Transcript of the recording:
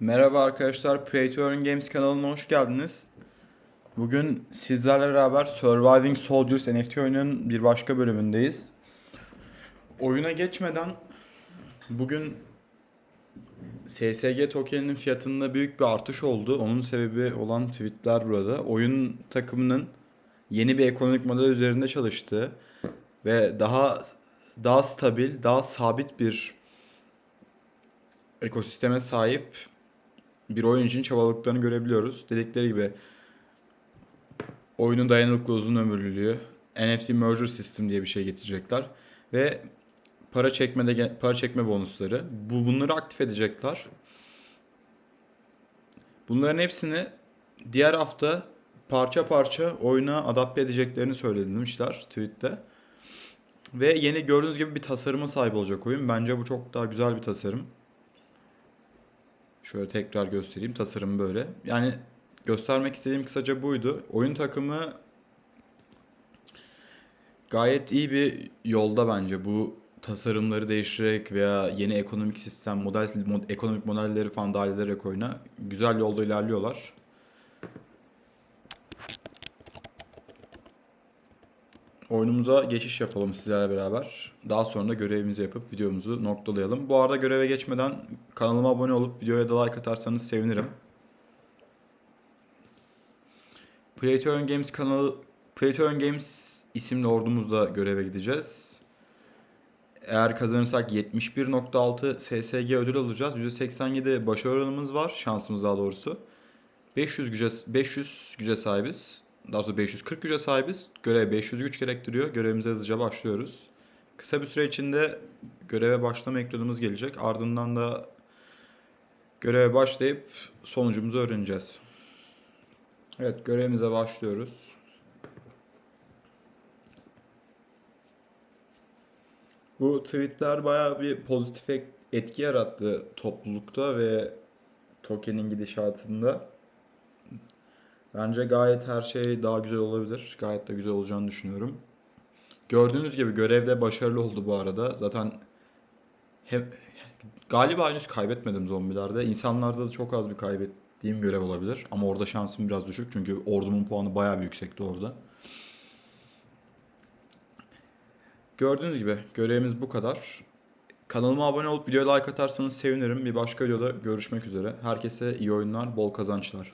Merhaba arkadaşlar, Play to Earn Games kanalına hoş geldiniz. Bugün sizlerle beraber Surviving Soldiers NFT oyunun bir başka bölümündeyiz. Oyuna geçmeden bugün SSG tokeninin fiyatında büyük bir artış oldu. Onun sebebi olan tweetler burada. Oyun takımının yeni bir ekonomik model üzerinde çalıştığı ve daha daha stabil, daha sabit bir ekosisteme sahip bir oyun için çabaladıklarını görebiliyoruz. Dedikleri gibi oyunun dayanıklı uzun ömürlülüğü, NFT Merger System diye bir şey getirecekler ve para çekmede para çekme bonusları. Bu bunları aktif edecekler. Bunların hepsini diğer hafta parça parça oyuna adapte edeceklerini söylemişler tweette. Ve yeni gördüğünüz gibi bir tasarıma sahip olacak oyun. Bence bu çok daha güzel bir tasarım. Şöyle tekrar göstereyim. Tasarım böyle. Yani göstermek istediğim kısaca buydu. Oyun takımı gayet iyi bir yolda bence. Bu tasarımları değiştirerek veya yeni ekonomik sistem, model mod- ekonomik modelleri falan dahil ederek oyuna güzel yolda ilerliyorlar. Oyunumuza geçiş yapalım sizlerle beraber. Daha sonra görevimizi yapıp videomuzu noktalayalım. Bu arada göreve geçmeden kanalıma abone olup videoya da like atarsanız sevinirim. Play Games kanalı Play Games isimli ordumuzla göreve gideceğiz. Eğer kazanırsak 71.6 SSG ödül alacağız. %87 başarı oranımız var. Şansımız daha doğrusu. 500 güce 500 güce sahibiz. Daha sonra 540 güce sahibiz. Görev 500 güç gerektiriyor. Görevimize hızlıca başlıyoruz. Kısa bir süre içinde göreve başlama ekranımız gelecek. Ardından da göreve başlayıp sonucumuzu öğreneceğiz. Evet görevimize başlıyoruz. Bu tweetler bayağı bir pozitif etki yarattı toplulukta ve tokenin gidişatında. Bence gayet her şey daha güzel olabilir. Gayet de güzel olacağını düşünüyorum. Gördüğünüz gibi görevde başarılı oldu bu arada. Zaten hem galiba henüz kaybetmedim zombilerde. İnsanlarda da çok az bir kaybettiğim görev olabilir. Ama orada şansım biraz düşük çünkü ordumun puanı bayağı bir yüksekti orada. Gördüğünüz gibi görevimiz bu kadar. Kanalıma abone olup videoya like atarsanız sevinirim. Bir başka videoda görüşmek üzere. Herkese iyi oyunlar, bol kazançlar.